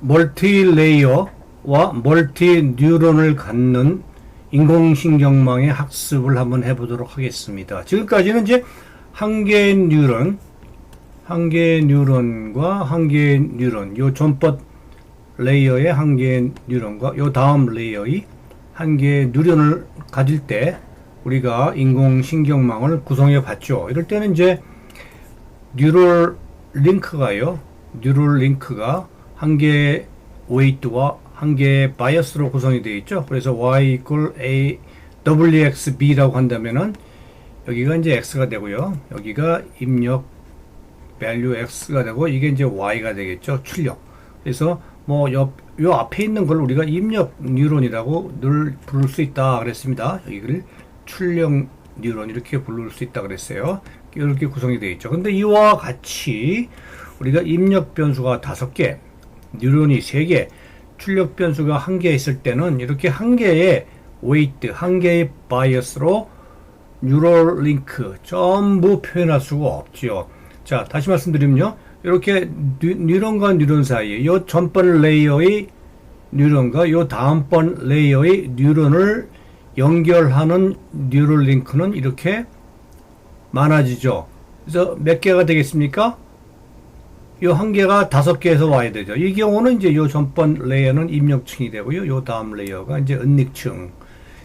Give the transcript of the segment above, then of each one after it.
멀티 레이어와 멀티 뉴런을 갖는 인공신경망의 학습을 한번 해보도록 하겠습니다. 지금까지는 이제 한 개의 뉴런, 한 개의 뉴런과 한 개의 뉴런, 요 전법 레이어의 한 개의 뉴런과 요 다음 레이어의 한 개의 뉴런을 가질 때 우리가 인공신경망을 구성해 봤죠. 이럴 때는 이제 뉴럴 링크가요. 뉴럴 링크가 한 개의 웨이트와 한 개의 바이어스로 구성이 되어 있죠. 그래서 y equal a wxb라고 한다면은 여기가 이제 x가 되고요. 여기가 입력 value x가 되고 이게 이제 y가 되겠죠. 출력. 그래서 뭐 옆, 요 앞에 있는 걸 우리가 입력 뉴런이라고 늘 부를 수 있다 그랬습니다. 여기를 출력 뉴런 이렇게 부를 수 있다 그랬어요. 이렇게 구성이 되어 있죠. 근데 이와 같이 우리가 입력 변수가 다섯 개, 뉴런이 세 개, 출력 변수가 한 개 있을 때는 이렇게 한 개의 웨이트, 한 개의 바이어스로 뉴럴 링크 전부 표현할 수가 없죠. 자, 다시 말씀드리면요. 이렇게 뉴, 뉴런과 뉴런 사이에 요 전번 레이어의 뉴런과 요 다음번 레이어의 뉴런을 연결하는 뉴럴 링크는 이렇게 많아지죠. 그래서 몇 개가 되겠습니까? 요 한 개가 다섯 개에서 와야 되죠. 이 경우는 이제 요 전번 레이어는 입력층이 되고요. 요 다음 레이어가 이제 은닉층.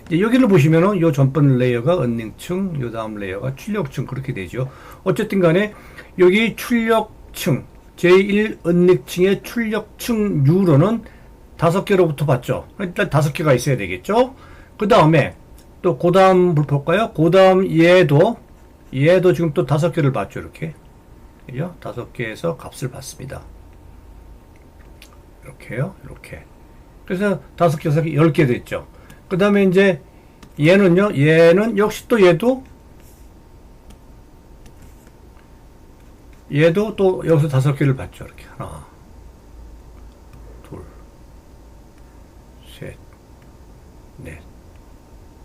이제 여기를 보시면은 요 전번 레이어가 은닉층, 요 다음 레이어가 출력층 그렇게 되죠. 어쨌든 간에 여기 출력층, 제1 은닉층의 출력층 뉴런은 다섯 개로부터 봤죠. 일단 다섯 개가 있어야 되겠죠. 그 다음에 또 그 다음 볼까요? 그 다음 얘도 얘도 지금 또 다섯 개를 봤죠. 이렇게. 그죠? 다섯 개에서 값을 받습니다. 이렇게요. 이렇게. 그래서 다섯 개에서 열개 됐죠. 그 다음에 이제 얘는요. 얘는 역시 또 얘도 얘도 또 여기서 다섯 개를 받죠. 이렇게. 하나, 둘, 셋, 넷,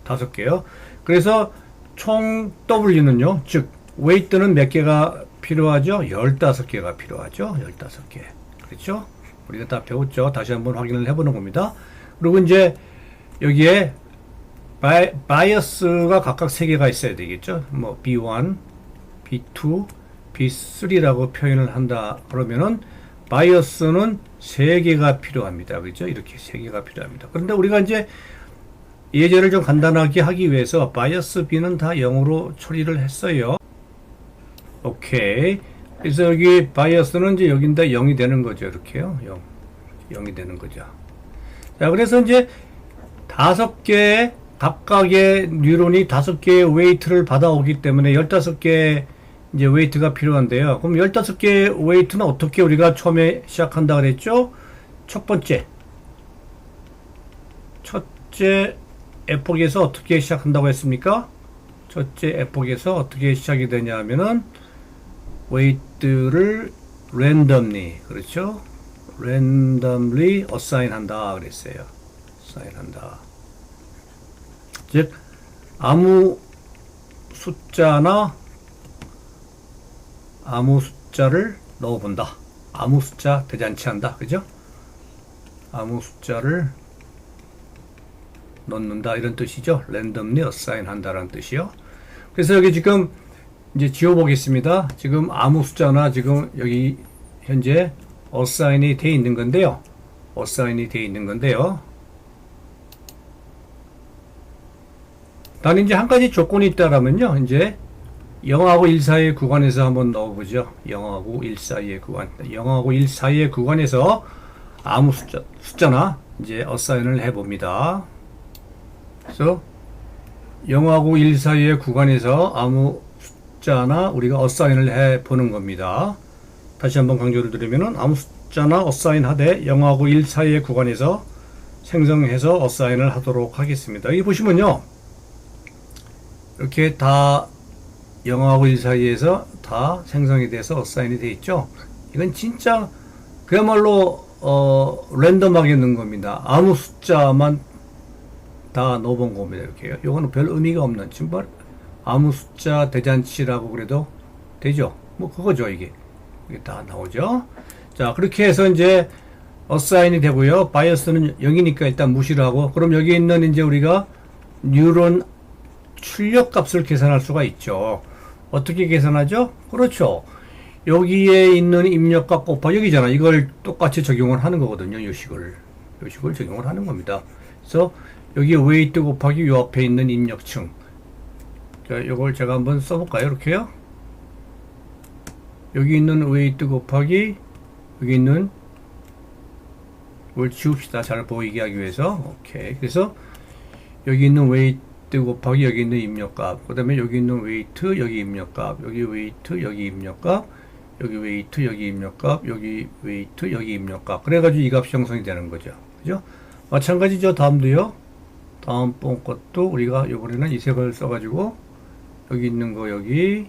다섯 개요. 그래서 총 W는요. 즉, 웨이트는 몇 개가 필요하죠? 15개가 필요하죠? 15개. 그렇죠? 우리가 다 배웠죠? 다시 한번 확인을 해보는 겁니다. 그리고 이제 여기에 바이, 바이어스가 각각 3개가 있어야 되겠죠? 뭐 B1, B2, B3라고 표현을 한다. 그러면은 바이어스는 3개가 필요합니다. 그죠? 이렇게 3개가 필요합니다. 그런데 우리가 이제 예제를 좀 간단하게 하기 위해서 바이어스 B는 다 0으로 처리를 했어요. 오케이. 그래서 여기 바이어스는 이제 여긴다 0이 되는 거죠. 이렇게요. 0. 0이 되는 거죠. 자, 그래서 이제 다섯 개의 각각의 뉴런이 다섯 개의 웨이트를 받아오기 때문에 15개 이제 웨이트가 필요한데요. 그럼 15개의 웨이트는 어떻게 우리가 처음에 시작한다 그랬죠? 첫 번째. 첫째 에폭에서 어떻게 시작한다고 했습니까? 첫째 에폭에서 어떻게 시작이 되냐 하면은 웨이트를 randomly 그렇죠? randomly assign 한다 그랬어요. assign 한다. 즉 아무 숫자나 아무 숫자를 넣어 본다. 아무 숫자 대잔치 한다. 그죠? 아무 숫자를 넣는다 이런 뜻이죠. randomly assign 한다라는 뜻이요. 그래서 여기 지금 이제 지워 보겠습니다. 지금 아무 숫자나 지금 여기 현재 어사인이 돼 있는 건데요. 어사인이 돼 있는 건데요. 단 이제 한 가지 조건이 있다라면요. 이제 0하고 1 사이의 구간에서 한번 넣어보죠. 0하고 1 사이의 구간. 0하고 1 사이의 구간에서 아무 숫자, 숫자나 이제 어사인을 해봅니다. 그래서 0하고 1 사이의 구간에서 아무 숫자나 우리가 어사인을 해 보는 겁니다. 다시 한번 강조를 드리면은 아무 숫자나 어사인 하되 0하고 1 사이의 구간에서 생성해서 어사인을 하도록 하겠습니다. 여기 보시면요. 이렇게 다 0하고 1 사이에서 다 생성이 돼서 어사인이 돼 있죠. 이건 진짜 그야말로 어, 랜덤하게 넣은 겁니다. 아무 숫자만 다 넣어본 겁니다. 이렇게요. 요거는 별 의미가 없는 정말 아무 숫자 대잔치라고 그래도 되죠. 뭐 그거죠 이게 이게 다 나오죠. 자 그렇게 해서 이제 어사인이 되고요. 바이어스는 0이니까 일단 무시를 하고 그럼 여기 있는 이제 우리가 뉴런 출력 값을 계산할 수가 있죠. 어떻게 계산하죠? 그렇죠. 여기에 있는 입력값 곱하기 여기잖아. 이걸 똑같이 적용을 하는 거거든요. 요식을. 요식을 적용을 하는 겁니다. 그래서 여기 웨이트 곱하기 요 앞에 있는 입력층. 자, 이걸 제가 한번 써볼까요? 이렇게요. 여기 있는 웨이트 곱하기 여기 있는 뭘 지웁시다. 잘 보이게 하기 위해서. 오케이. 그래서 여기 있는 웨이트 곱하기 여기 있는 입력값. 그 다음에 여기 있는 웨이트, 여기 입력값. 여기 웨이트, 여기 입력값. 여기 웨이트, 여기 입력값. 여기 웨이트, 여기 입력값. 그래가지고 이 값이 형성이 되는 거죠. 그죠? 마찬가지죠. 다음도요. 다음 번 것도 우리가 이번에는 이 색을 써가지고 여기 있는 거 여기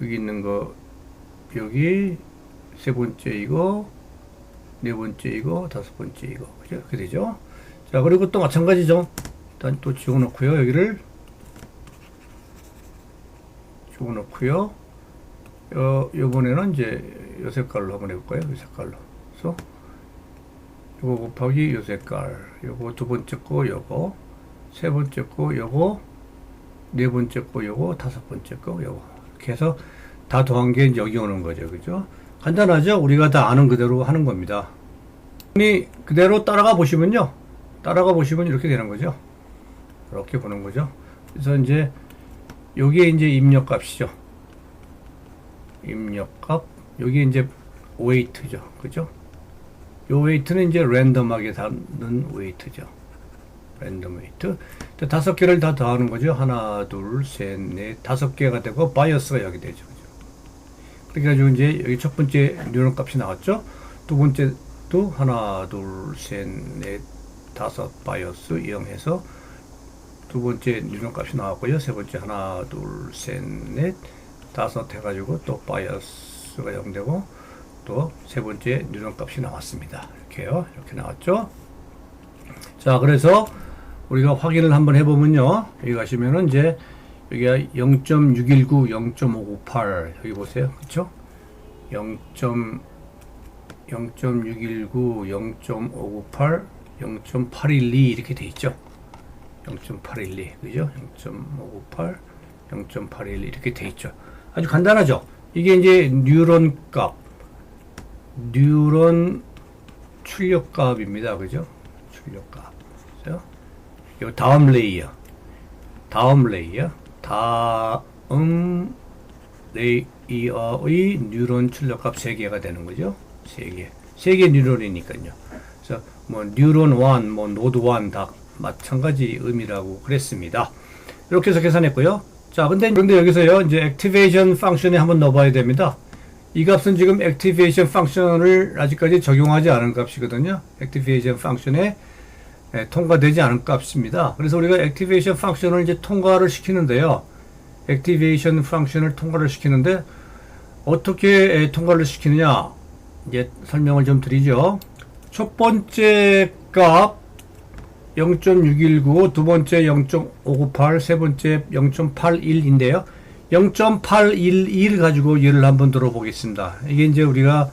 여기 있는 거 여기 세 번째 이거 네 번째 이거 다섯 번째 이거? 그렇게 되죠? 자 그리고 또 마찬가지죠. 일단 또 지워 놓고요 여기를. 지워 놓고요. 어, 요번에는 이제 요 색깔로 한번 해볼까요 이 색깔로. 그래서 요거 곱하기 요 색깔. 요거 두 번째 거 요거. 세 번째 거 요거 네 번째 거 요거 다섯 번째 거 요거. 이렇게 해서 다 더한 게 여기 오는 거죠. 그죠? 간단하죠? 우리가 다 아는 그대로 하는 겁니다. 이 그대로 따라가 보시면요. 따라가 보시면 이렇게 되는 거죠. 이렇게 보는 거죠. 그래서 이제 요게 이제 입력 값이죠. 입력 값. 여기 이제 웨이트죠. 그죠? 요 웨이트는 이제 랜덤하게 다는 웨이트죠. 랜덤 웨이트. 또 다섯 개를 다 더하는 거죠. 하나, 둘, 셋, 넷, 다섯 개가 되고 바이어스가 여기 되죠. 그래가지고 이제 여기 첫 번째 뉴런 값이 나왔죠. 두 번째도 하나, 둘, 셋, 넷, 다섯 바이어스 0 해서 두 번째 뉴런 값이 나왔고요. 세 번째 하나, 둘, 셋, 넷, 다섯 해가지고 또 바이어스가 0 되고 또 세 번째 뉴런 값이 나왔습니다. 이렇게요. 이렇게 나왔죠. 자, 그래서 우리가 확인을 한번 해보면요. 여기 가시면은 이제 여기가 0.619, 0.598 여기 보세요. 그쵸? 0. 0.619, 0.598, 0.812 이렇게 돼 있죠. 0.812 그죠? 0.598, 0.812 이렇게 돼 있죠. 아주 간단하죠. 이게 이제 뉴런 값, 뉴런 출력 값입니다. 그죠? 출력 값. 요 다음 레이어. 다음 레이어. 다음 레이어의 뉴런 출력값 3개가 되는 거죠. 3개. 3개 뉴런이니까요. 그래서 뭐 뉴런 1, 뭐 노드 1 다 마찬가지 의미라고 그랬습니다. 이렇게 해서 계산했고요. 자, 근데 그런데 여기서요. 이제 액티베이션 펑션에 한번 넣어 봐야 됩니다. 이 값은 지금 액티베이션 펑션을 아직까지 적용하지 않은 값이거든요. 액티베이션 펑션에 예, 통과되지 않은 값입니다. 그래서 우리가 액티베이션 펑션을 이제 통과를 시키는데요. 액티베이션 펑션을 통과를 시키는데 어떻게 예, 통과를 시키느냐 이제 설명을 좀 드리죠. 첫 번째 값 0.619, 두 번째 0.598, 세 번째 0.81인데요. 0.811 가지고 예를 한번 들어보겠습니다. 이게 이제 우리가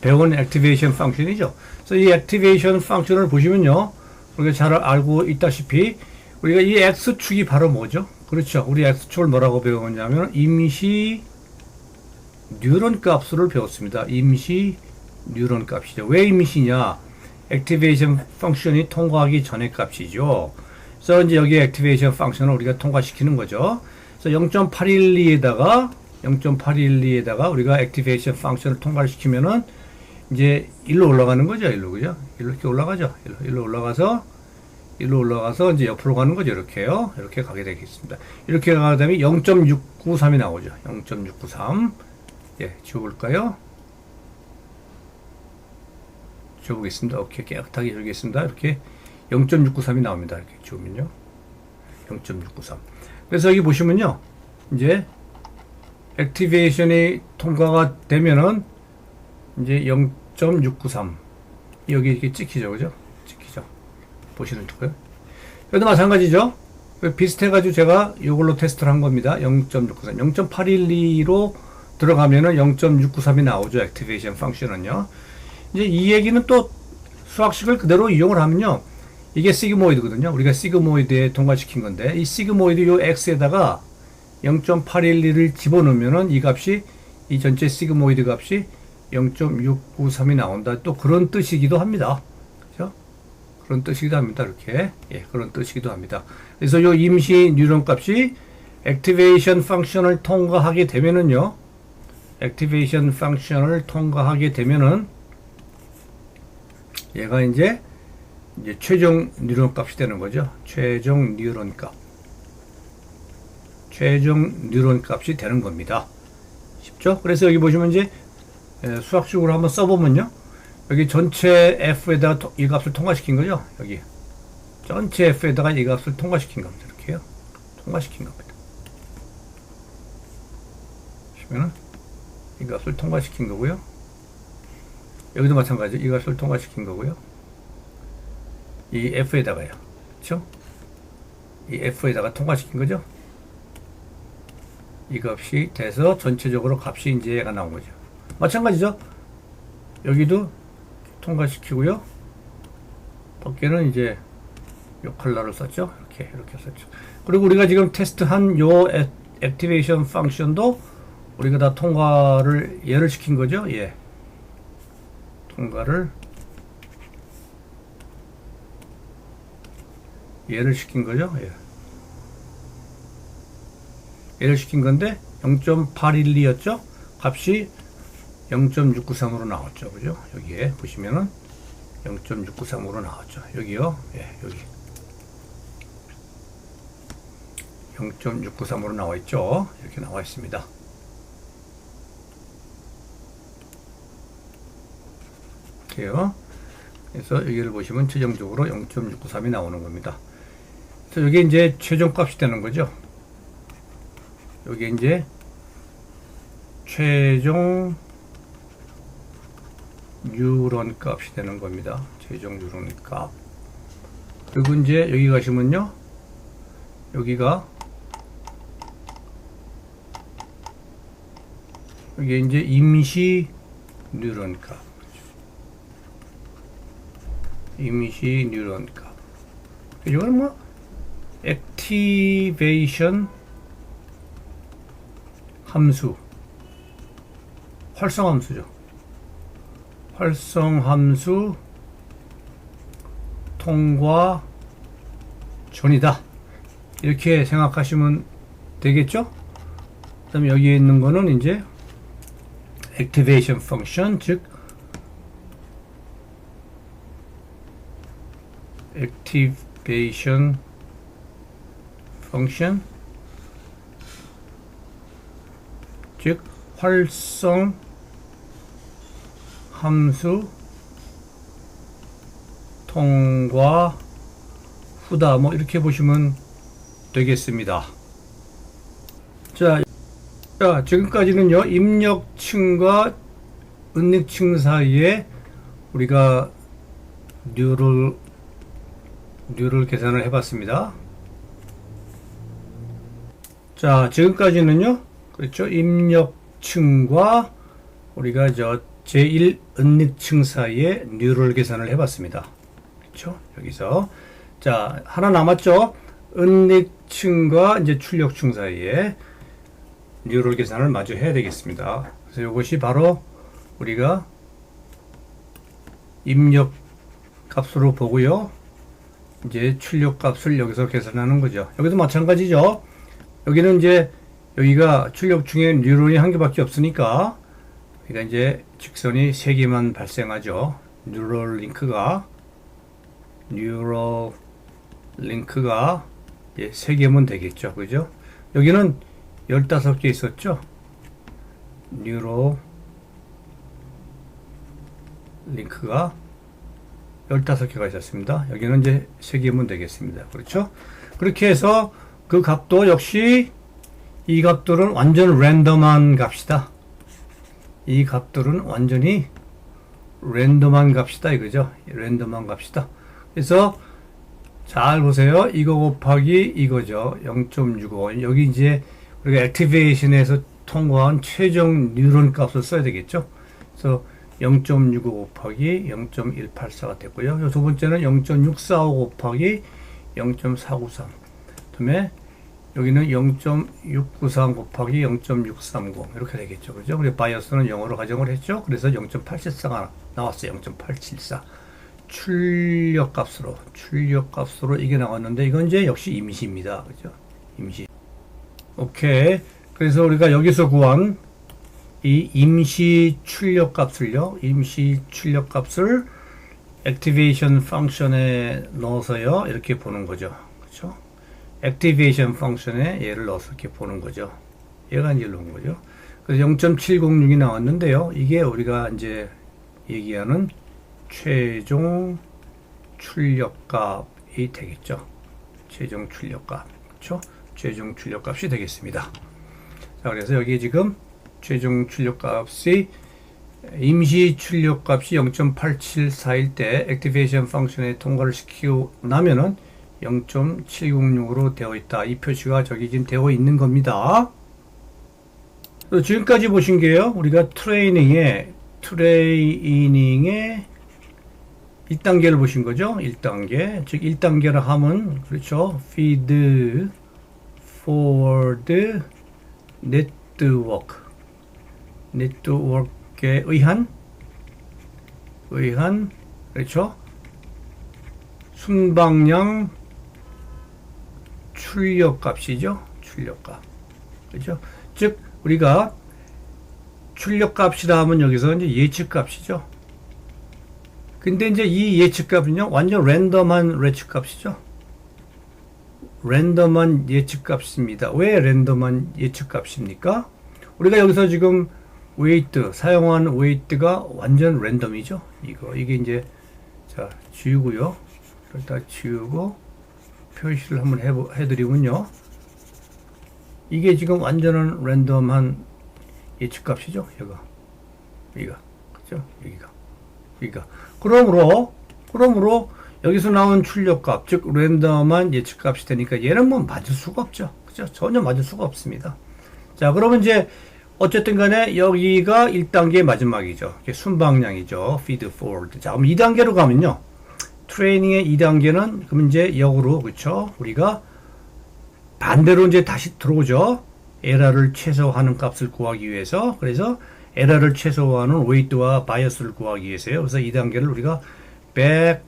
배운 액티베이션 펑션이죠. 그래서 이 액티베이션 펑션을 보시면요. 우리가 잘 알고 있다시피 우리가 이 x축이 바로 뭐죠? 그렇죠. 우리 x축을 뭐라고 배웠냐면 임시 뉴런 값을 배웠습니다. 임시 뉴런 값이죠. 왜 임시냐? 액티베이션 펑션이 통과하기 전의 값이죠. 그래서 이제 여기 액티베이션 펑션을 우리가 통과시키는 거죠. 그래서 0.812에다가 0.812에다가 우리가 액티베이션 펑션을 통과를 시키면은 이제 일로 올라가는 거죠. 일로 그죠? 이렇게 올라가죠. 일로, 일로 올라가서 일로 올라가서 이제 옆으로 가는 거죠. 이렇게요. 이렇게 가게 되겠습니다. 이렇게 가게 되면 0.693이 나오죠. 0.693. 예, 지워볼까요? 지워보겠습니다. 오케이, 깨끗하게 지우겠습니다. 이렇게 0.693이 나옵니다. 이렇게 지우면요. 0.693. 그래서 여기 보시면요. 이제 액티베이션이 통과가 되면은 이제 0.693 여기 이렇게 찍히죠, 그죠? 찍히죠. 보시는 거요. 여기도 마찬가지죠. 비슷해가지고 제가 이걸로 테스트를 한 겁니다. 0.693, 0.812로 들어가면은 0.693이 나오죠. 액티베이션 펑션은요. 이제 이 얘기는 또 수학식을 그대로 이용을 하면요. 이게 시그모이드거든요. 우리가 시그모이드에 통과시킨 건데 이 시그모이드 요 x에다가 0.812를 집어넣으면은 이 값이 이 전체 시그모이드 값이 0.693이 나온다. 또 그런 뜻이기도 합니다. 그죠? 그런 뜻이기도 합니다. 이렇게. 예, 그런 뜻이기도 합니다. 그래서 요 임시 뉴런 값이 액티베이션 펑션을 통과하게 되면은요. 액티베이션 펑션을 통과하게 되면은 얘가 이제 이제 최종 뉴런 값이 되는 거죠. 최종 뉴런 값. 최종 뉴런 값이 되는 겁니다. 쉽죠? 그래서 여기 보시면 이제 에, 수학식으로 한번 써보면요. 여기 전체 f에다가 토- 이 값을 통과시킨 거죠. 여기 전체 f에다가 이 값을 통과시킨 겁니다. 이렇게요. 통과시킨 겁니다. 보시면은 이 값을 통과시킨 거고요. 여기도 마찬가지 이 값을 통과시킨 거고요. 이 f에다가요. 그렇죠? 이 f에다가 통과시킨 거죠. 이 값이 돼서 전체적으로 값이 이제 얘가 나온 거죠. 마찬가지죠. 여기도 통과시키고요. 밖에는 이제 요 컬러를 썼죠. 이렇게 이렇게 썼죠. 그리고 우리가 지금 테스트한 요 애- 액티베이션 펑션도 우리가 다 통과를 예를 시킨 거죠. 예. 통과를 예를 시킨 거죠. 예. 예를 시킨 건데 0.812였죠. 값이 0.693으로 나왔죠. 그죠? 여기에 보시면은 0.693으로 나왔죠. 여기요. 예, 여기. 0.693으로 나와 있죠. 이렇게 나와 있습니다. 이렇게요. 그래서 여기를 보시면 최종적으로 0.693이 나오는 겁니다. 그래서 이게 이제 최종 값이 되는 거죠. 여기 이제 최종 뉴런 값이 되는 겁니다. 최종 뉴런 값. 그리고 이제 여기 가시면요. 여기가 여기 이제 임시 뉴런 값. 임시 뉴런 값. 이거는 뭐 액티베이션 함수 활성 함수죠. 활성 함수 통과 전이다. 이렇게 생각하시면 되겠죠? 그 다음에 여기에 있는 거는 이제 activation function 즉 activation function 즉 활성 함수 통과 후다 뭐 이렇게 보시면 되겠습니다. 자, 자 지금까지는요 입력층과 은닉층 사이에 우리가 뉴럴 뉴럴 계산을 해봤습니다. 자 지금까지는요 그렇죠 입력층과 우리가 저 제1 은닉층 사이에 뉴럴 계산을 해봤습니다. 그렇죠? 여기서 자 하나 남았죠. 은닉층과 이제 출력층 사이에 뉴럴 계산을 마저 해야 되겠습니다. 그래서 이것이 바로 우리가 입력 값으로 보고요. 이제 출력 값을 여기서 계산하는 거죠. 여기도 마찬가지죠. 여기는 이제 여기가 출력 중에 뉴런이 한 개밖에 없으니까 그러니까 이제 직선이 세 개만 발생하죠. 뉴럴 링크가 뉴럴 링크가 예, 세 개면 되겠죠. 그죠? 여기는 15개 있었죠. 뉴럴 링크가 15개가 있었습니다. 여기는 이제 세 개면 되겠습니다. 그렇죠? 그렇게 해서 그 값도 역시 이 값들은 완전 랜덤한 값이다. 이 값들은 완전히 랜덤한 값이다 이거죠. 랜덤한 값이다. 그래서 잘 보세요. 이거 곱하기 이거죠. 0.65. 여기 이제 우리가 액티베이션에서 통과한 최종 뉴런 값을 써야 되겠죠. 그래서 0.65 곱하기 0.184가 됐고요. 요두 번째는 0.645 곱하기 0.493. 그다음에 여기는 0.693 곱하기 0.630 이렇게 되겠죠. 그죠? 그리고 바이어스는 0으로 가정을 했죠. 그래서 0.874가 나왔어요. 0.874. 출력 값으로 출력 값으로 이게 나왔는데 이건 이제 역시 임시입니다. 그죠? 임시. 오케이. 그래서 우리가 여기서 구한 이 임시 출력 값을요. 임시 출력 값을 액티베이션 펑션에 넣어서요. 이렇게 보는 거죠. 그렇죠? 액티베이션 펑션에 얘를 넣어서 이렇게 보는 거죠. 얘가 이제 넣은 거죠. 그래서 0.706이 나왔는데요. 이게 우리가 이제 얘기하는 최종 출력값이 되겠죠. 최종 출력값. 그렇죠? 최종 출력값이 되겠습니다. 자, 그래서 여기 지금 최종 출력값이 임시 출력값이 0.8741 때 액티베이션 펑션에 통과를 시키고 나면은 0.706으로 되어 있다. 이 표시가 저기 지금 되어 있는 겁니다. 지금까지 보신 게요. 우리가 트레이닝에 트레이닝의 1단계를 보신 거죠. 1단계. 즉 1단계를 하면 그렇죠. feed forward network 네트워크에 의한 의한 그렇죠 순방향 출력 값이죠? 출력 값. 그렇죠? 즉 우리가 출력 값이라 하면 여기서 이제 예측 값이죠. 근데 이제 이 예측 값은요 완전 랜덤한 예측 값이죠. 랜덤한 예측 값입니다. 왜 랜덤한 예측 값입니까? 우리가 여기서 지금 웨이트 사용한 웨이트가 완전 랜덤이죠. 이거 이게 이제 자 지우고요. 일단 지우고 표시를 한번 해 해드리면요. 이게 지금 완전한 랜덤한 예측값이죠. 여기가 여기가 그죠? 여기가 여기가 그러므로 그러므로 여기서 나온 출력값 즉 랜덤한 예측값이 되니까 얘는 뭐 맞을 수가 없죠. 그죠? 전혀 맞을 수가 없습니다. 자 그러면 이제 어쨌든 간에 여기가 1단계 마지막이죠. 순방향이죠. feed forward. 자, 그럼 2단계로 가면요. 트레이닝의 2단계는 그럼 이제 역으로 그렇죠? 우리가 반대로 이제 다시 들어오죠. 에러를 최소화하는 값을 구하기 위해서 그래서 에러를 최소화하는 웨이트와 바이어스를 구하기 위해서요. 그래서 2단계를 우리가 back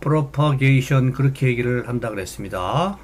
propagation 그렇게 얘기를 한다 그랬습니다.